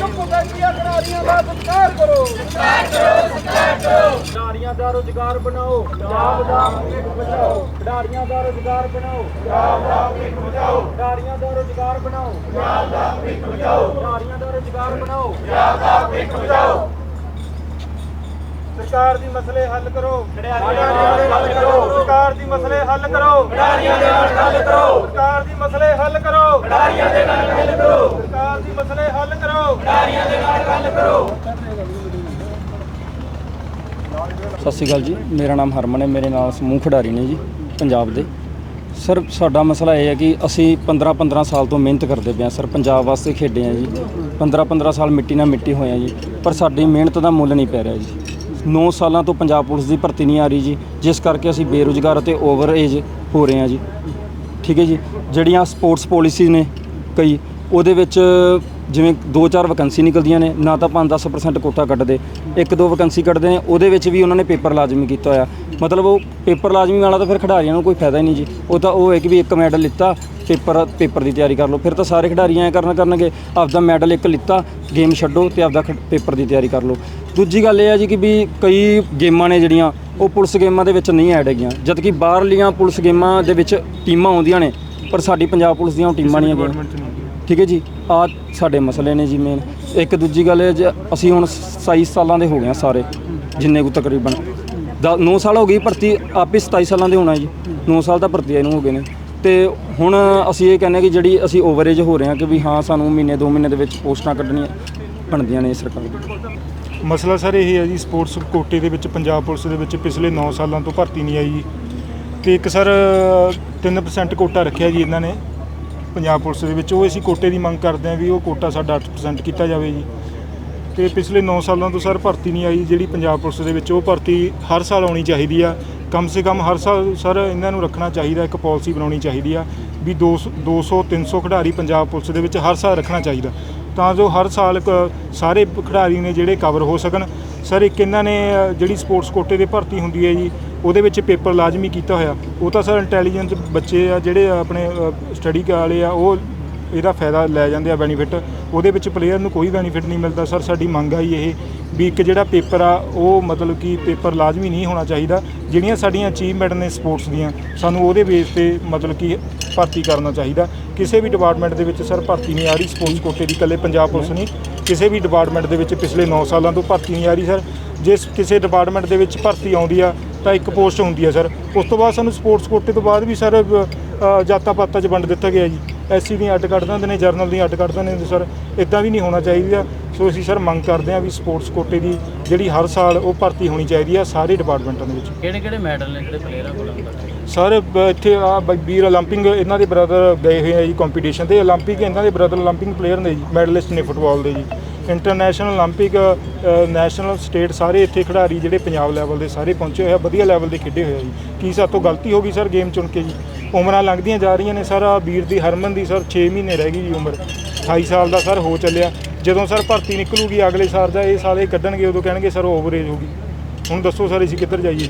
ਚੁੱਪ ਬੈਠੀਆਂ ਖਿਡਾਰੀਆਂ ਦਾ ਸਤਿਕਾਰ ਕਰੋ। ਸਤਿਕਾਰ ਕਰੋ ਸਤਿਕਾਰ ਕਰੋ। ਖਿਡਾਰੀਆਂ ਦਾ ਰੋਜ਼ਗਾਰ ਬਣਾਓ ਪੰਜਾਬ ਦਾ ਭਵਿੱਖ ਬਚਾਓ। ਖਿਡਾਰੀਆਂ ਦਾ ਰੋਜ਼ਗਾਰ ਬਣਾਓ। ਪੰਜਾਬ ਦਾ ਭਵਿੱਖ ਬਚਾਓ। ਖਿਡਾਰੀਆਂ ਦਾ ਰੋਜ਼ਗਾਰ ਬਣਾਓ। ਪੰਜਾਬ ਦਾ ਭਵਿੱਖ ਬਚਾਓ। ਖਿਡਾਰੀਆਂ ਦਾ ਰੋਜ਼ਗਾਰ ਬਣਾਓ। ਪੰਜਾਬ ਦਾ ਭਵਿੱਖ ਬਚਾਓ। ਸਰਕਾਰ ਦੀ ਮਸਲੇ ਹੱਲ ਕਰੋ। ਖਿਡਾਰੀਆਂ ਦੇ ਹੱਲ ਕਰੋ ਸਰਕਾਰ ਦੀ ਮਸਲੇ ਹੱਲ ਕਰੋ। ਖਿਡਾਰੀਆਂ ਦੇ ਹੱਲ ਕਰੋ। ਸਰਕਾਰ ਦੀ ਮਸਲੇ ਹੱਲ ਕਰੋ ਖਿਡਾਰੀਆਂ ਦੇ ਨਾਲ ਹੱਲ ਕਰੋ ਸਰਕਾਰ ਦੀ ਮਸਲੇ ਹੱਲ ਕਰੋ ਖਿਡਾਰੀਆਂ ਦੇ ਨਾਲ ਹੱਲ ਕਰੋ ਸਤਿ ਸ਼੍ਰੀ ਅਕਾਲ ਜੀ। ਮੇਰਾ ਨਾਮ ਹਰਮਨ ਹੈ। ਮੇਰੇ ਨਾਲ ਸਮੂਹ ਖਿਡਾਰੀ ਨੇ ਜੀ, ਪੰਜਾਬ ਦੇ। ਸਰ, ਸਾਡਾ ਮਸਲਾ ਇਹ ਹੈ ਕਿ ਅਸੀਂ 15 15 ਸਾਲ ਤੋਂ ਮਿਹਨਤ ਕਰਦੇ ਪਏ ਹਾਂ। ਸਰ, ਪੰਜਾਬ ਵਾਸਤੇ ਖੇਡੇ ਹਾਂ ਜੀ। 15 15 ਸਾਲ ਮਿੱਟੀ ਨਾਲ ਮਿੱਟੀ ਹੋਏ ਹਾਂ ਜੀ। ਪਰ ਸਾਡੀ ਮਿਹਨਤ ਦਾ ਮੁੱਲ ਨਹੀਂ ਪੈ ਰਿਹਾ ਜੀ। 9 ਸਾਲਾਂ ਤੋਂ ਪੰਜਾਬ ਪੁਲਿਸ ਦੀ ਭਰਤੀ ਨਹੀਂ ਆ ਰਹੀ ਜੀ। ਜਿਸ ਕਰਕੇ ਅਸੀਂ ਬੇਰੁਜ਼ਗਾਰ ਅਤੇ ਓਵਰ ਏਜ ਹੋ ਰਹੇ ਹਾਂ ਜੀ। ਠੀਕ ਹੈ ਜੀ। ਜਿਹੜੀਆਂ ਸਪੋਰਟਸ ਪਾਲਿਸੀਜ਼ ਨੇ ਕਈ, ਉਹਦੇ ਵਿੱਚ ਜਿਵੇਂ ਦੋ ਚਾਰ ਵੈਕੈਂਸੀ ਨਿਕਲਦੀਆਂ ਨੇ, ਨਾ ਤਾਂ 5-10% ਕੋਟਾ ਕੱਢਦੇ ਇੱਕ ਦੋ ਵੈਕੈਂਸੀ ਕੱਢਦੇ ਨੇ, ਉਹਦੇ ਵਿੱਚ ਵੀ ਉਹਨਾਂ ਨੇ ਪੇਪਰ ਲਾਜ਼ਮੀ ਕੀਤਾ ਹੋਇਆ। ਮਤਲਬ ਉਹ ਪੇਪਰ ਲਾਜ਼ਮੀ ਵਾਲਾ ਤਾਂ ਫਿਰ ਖਿਡਾਰੀਆਂ ਨੂੰ ਕੋਈ ਫਾਇਦਾ ਹੀ ਨਹੀਂ ਜੀ। ਉਹ ਤਾਂ ਉਹ ਹੈ ਕਿ ਵੀ ਇੱਕ ਮੈਡਲ ਲਿੱਤਾ, ਪੇਪਰ ਪੇਪਰ ਦੀ ਤਿਆਰੀ ਕਰ ਲਓ। ਫਿਰ ਤਾਂ ਸਾਰੇ ਖਿਡਾਰੀਆਂ ਐਂ ਕਰਨ ਕਰਨਗੇ, ਆਪਦਾ ਮੈਡਲ ਇੱਕ ਲਿੱਤਾ ਗੇਮ ਛੱਡੋ ਤੇ ਆਪਦਾ ਖ- ਪੇਪਰ ਦੀ ਤਿਆਰੀ ਕਰ ਲਓ। ਦੂਜੀ ਗੱਲ ਇਹ ਹੈ ਜੀ ਕਿ ਵੀ ਕਈ ਗੇਮਾਂ ਨੇ ਜਿਹੜੀਆਂ, ਉਹ ਪੁਲਿਸ ਗੇਮਾਂ ਦੇ ਵਿੱਚ ਨਹੀਂ ਐਡ ਹੈਗੀਆਂ। ਜਦ ਕਿ ਬਾਹਰਲੀਆਂ ਪੁਲਿਸ ਗੇਮਾਂ ਦੇ ਵਿੱਚ ਟੀਮਾਂ ਆਉਂਦੀਆਂ ਨੇ, ਪਰ ਸਾਡੀ ਪੰਜਾਬ ਪੁਲਿਸ ਦੀਆਂ ਉਹ ਟੀਮਾਂ ਨਹੀਂ ਹੈਗੀਆਂ। ਠੀਕ ਹੈ ਜੀ ਆ ਸਾਡੇ ਮਸਲੇ ਨੇ ਜੀ ਮੇਨ ਇੱਕ ਦੂਜੀ ਗੱਲ ਹੈ ਜੇ ਅਸੀਂ ਹੁਣ 27 ਸਾਲਾਂ ਦੇ ਹੋ ਗਏ ਹਾਂ ਸਾਰੇ, ਜਿੰਨੇ ਕੁ ਤਕਰੀਬਨ। 9 ਸਾਲ ਹੋ ਗਈ ਭਰਤੀ ਆਪੇ 27 ਸਾਲਾਂ ਦੇ ਹੋਣਾ ਜੀ। 9 ਸਾਲ ਤਾਂ ਭਰਤੀ ਇਹਨੂੰ ਹੋ ਗਏ ਨੇ। ਤੇ ਹੁਣ ਅਸੀਂ ਇਹ ਕਹਿੰਦੇ ਹਾਂ ਕਿ ਜਿਹੜੀ ਅਸੀਂ ਓਵਰੇਜ ਹੋ ਰਹੇ ਹਾਂ ਕਿ ਵੀ ਹਾਂ, ਸਾਨੂੰ ਮਹੀਨੇ 2 ਮਹੀਨੇ ਦੇ ਵਿੱਚ ਪੋਸਟਾਂ ਕੱਢਣੀਆਂ ਬਣਦੀਆਂ ਨੇ ਸਰਕਾਰ ਦੀ। ਮਸਲਾ ਸਰ ਇਹ ਹੈ ਜੀ, ਸਪੋਰਟਸ ਕੋਟੇ ਦੇ ਵਿੱਚ, ਪੰਜਾਬ ਪੁਲਿਸ ਦੇ ਵਿੱਚ ਪਿਛਲੇ 9 ਸਾਲਾਂ ਤੋਂ ਭਰਤੀ ਨਹੀਂ ਆਈ। ਜੀ ਤੇ ਇੱਕ ਸਰ 3% ਕੋਟਾ ਰੱਖਿਆ ਜੀ ਇਹਨਾਂ ਨੇ। ਪੰਜਾਬ ਪੁਲਿਸ ਦੇ ਵਿੱਚ, ਉਹ ਅਸੀਂ ਕੋਟੇ ਦੀ ਮੰਗ ਕਰਦੇ ਹਾਂ ਵੀ ਉਹ ਕੋਟਾ ਸਾਡਾ 8% ਕੀਤਾ ਜਾਵੇ ਜੀ। ਤੇ ਪਿਛਲੇ 9 ਸਾਲਾਂ ਤੋਂ ਸਰ ਭਰਤੀ ਨਹੀਂ ਆਈ, ਜਿਹੜੀ ਪੰਜਾਬ ਪੁਲਿਸ ਦੇ ਵਿੱਚ ਉਹ ਭਰਤੀ ਹਰ ਸਾਲ ਆਉਣੀ ਚਾਹੀਦੀ ਆ। ਕਮ ਸੇ ਕਮ ਹਰ ਸਾਲ ਸਰ ਇਹਨਾਂ ਨੂੰ ਰੱਖਣਾ ਚਾਹੀਦਾ, ਇੱਕ ਪਾਲਿਸੀ ਬਣਾਉਣੀ ਚਾਹੀਦੀ ਆ ਵੀ 200 200 300 ਖਿਡਾਰੀ ਪੰਜਾਬ ਪੁਲਿਸ ਦੇ ਵਿੱਚ ਹਰ ਸਾਲ ਰੱਖਣਾ ਚਾਹੀਦਾ। ਤਾਂ ਜੋ ਹਰ ਸਾਲ ਕ- ਸਾਰੇ ਖਿਡਾਰੀ ਨੇ ਜਿਹੜੇ ਕਵਰ ਹੋ ਸਕਣ। ਸਰ, ਇੱਕ ਇਹਨਾਂ ਨੇ ਜਿਹੜੀ ਸਪੋਰਟਸ ਕੋਟੇ ਦੇ ਭਰਤੀ ਹੁੰਦੀ ਹੈ ਜੀ, ਉਹਦੇ ਵਿੱਚ ਪੇਪਰ ਲਾਜ਼ਮੀ ਕੀਤਾ ਹੋਇਆ। ਉਹ ਤਾਂ ਸਰ ਇੰਟੈਲੀਜੈਂਟ ਬੱਚੇ ਆ ਜਿਹੜੇ ਆਪਣੇ ਸਟੱਡੀ ਵਾਲੇ ਆ, ਉਹ ਇਹਦਾ ਫਾਇਦਾ ਲੈ ਜਾਂਦੇ ਆ ਬੈਨੀਫਿਟ ਉਹਦੇ ਵਿੱਚ ਪਲੇਅਰ ਨੂੰ ਕੋਈ ਬੈਨੀਫਿਟ ਨਹੀਂ ਮਿਲਦਾ। ਸਰ ਸਾਡੀ ਮੰਗ ਆਈ ਇਹ ਵੀ ਇੱਕ ਜਿਹੜਾ ਪੇਪਰ ਆ, ਉਹ ਮਤਲਬ ਕਿ ਪੇਪਰ ਲਾਜ਼ਮੀ ਨਹੀਂ ਹੋਣਾ ਚਾਹੀਦਾ, ਜਿਹੜੀਆਂ ਸਾਡੀਆਂ ਅਚੀਵਮੈਂਟ ਨੇ ਸਪੋਰਟਸ ਦੀਆਂ, ਸਾਨੂੰ ਉਹਦੇ ਬੇਸ ਤੇ ਮਤਲਬ ਕਿ ਭਰਤੀ ਕਰਨਾ ਚਾਹੀਦਾ। ਕਿਸੇ ਵੀ ਡਿਪਾਰਟਮੈਂਟ ਦੇ ਵਿੱਚ ਸਰ ਭਰਤੀ ਨਹੀਂ ਆ ਰਹੀ ਸਪੋਰਟਸ ਕੋਟੇ ਦੀ, ਇਕੱਲੇ ਪੰਜਾਬ ਪੁਲਿਸ ਨਹੀਂ। ਕਿਸੇ ਵੀ ਡਿਪਾਰਟਮੈਂਟ ਦੇ ਵਿੱਚ ਪਿਛਲੇ 9 ਸਾਲਾਂ ਤੋਂ ਭਰਤੀ ਨਹੀਂ ਆ ਰਹੀ ਸਰ ਜੇ ਕਿਸੇ ਡਿਪਾਰਟਮੈਂਟ ਦੇ ਵਿੱਚ ਭਰਤੀ ਆਉਂਦੀ ਆ, ਤਾਂ ਇੱਕ ਪੋਸਟ ਹੁੰਦੀ ਆ ਸਰ ਉਸ ਤੋਂ ਬਾਅਦ ਸਾਨੂੰ ਸਪੋਰਟਸ ਕੋਟੇ ਤੋਂ ਬਾਅਦ ਵੀ ਸਰ ਜਾਤਾਂ ਪਾਤਾਂ 'ਚ ਵੰਡ ਦਿੱਤਾ ਗਿਆ ਜੀ। ਐਸਸੀ ਦੀਆਂ ਅੱਡ ਕੱਢ ਦਿੰਦੇ ਨੇ ਜਰਨਲ ਦੀਆਂ ਅੱਡ ਕੱਢ ਦਿੰਦੇ ਨੇ ਸਰ ਇਦਾਂ ਵੀ ਨਹੀਂ ਹੋਣਾ ਚਾਹੀਦਾ ਸੋ ਅਸੀਂ ਸਰ ਮੰਗ ਕਰਦੇ ਹਾਂ ਵੀ ਸਪੋਰਟਸ ਕੋਟੇ ਦੀ ਜਿਹੜੀ ਹਰ ਸਾਲ ਉਹ ਭਰਤੀ ਹੋਣੀ ਚਾਹੀਦੀ ਆ ਸਾਰੇ ਡਿਪਾਰਟਮੈਂਟਾਂ ਦੇ ਵਿੱਚ ਕਿਹੜੇ ਕਿਹੜੇ ਮੈਡਲ ਨੇ ਜਿਹੜੇ ਪਲੇਅਰਾਂ ਕੋਲ ਸਰ ਬ- ਇੱਥੇ ਆ ਵੀਰ 올림픽 ਇਹਨਾਂ ਦੇ ਬ੍ਰਦਰ ਗਏ ਹੋਏ ਆ ਜੀ ਕੰਪੀਟੀਸ਼ਨ ਤੇ 올림픽 ਇਹਨਾਂ ਦੇ ਬ੍ਰਦਰ 올림픽 ਪਲੇਅਰ ਨੇ ਜੀ ਮੈਡਲਿਸਟ ਨੇ ਫੁੱਟਬਾਲ ਦੇ ਜੀ ਇੰਟਰਨੈਸ਼ਨਲ 올림픽 ਨੈਸ਼ਨਲ ਸਟੇਟ ਸਾਰੇ ਇੱਥੇ ਖਿਡਾਰੀ ਜਿਹੜੇ ਪੰਜਾਬ ਲੈਵਲ ਦੇ ਸਾਰੇ ਪਹੁੰਚੇ ਹੋਏ ਆ ਵਧੀਆ ਲੈਵਲ ਦੇ ਖੇਡੇ ਹੋਏ ਆ ਜੀ ਕੀ ਸਾਤੋਂ ਗਲਤੀ ਹੋ ਗਈ ਸਰ ਗੇਮ ਚੁਣ ਕੇ ਜੀ ਉਮਰਾਂ ਲੰਘਦੀਆਂ ਜਾ ਰਹੀਆਂ ਨੇ ਸਰ ਆਹ ਵੀਰ ਦੀ ਹਰਮਨ ਦੀ ਸਰ 6 ਮਹੀਨੇ ਰਹਿ ਗਈ ਜੀ ਉਮਰ 28 ਸਾਲ ਦਾ ਸਰ ਹੋ ਚੱਲਿਆ ਜਦੋਂ ਸਰ ਭਰਤੀ ਨਿਕਲੂਗੀ ਅਗਲੇ ਸਾਲ ਦਾ ਇਹ ਸਾਲ ਇਹ ਕੱਢਣਗੇ ਉਦੋਂ ਕਹਿਣਗੇ ਸਰ ਓਵਰੇਜ ਹੋ ਗਈ ਹੁਣ ਦੱਸੋ ਸਰ ਅਸੀਂ ਕਿੱਧਰ ਜਾਈਏ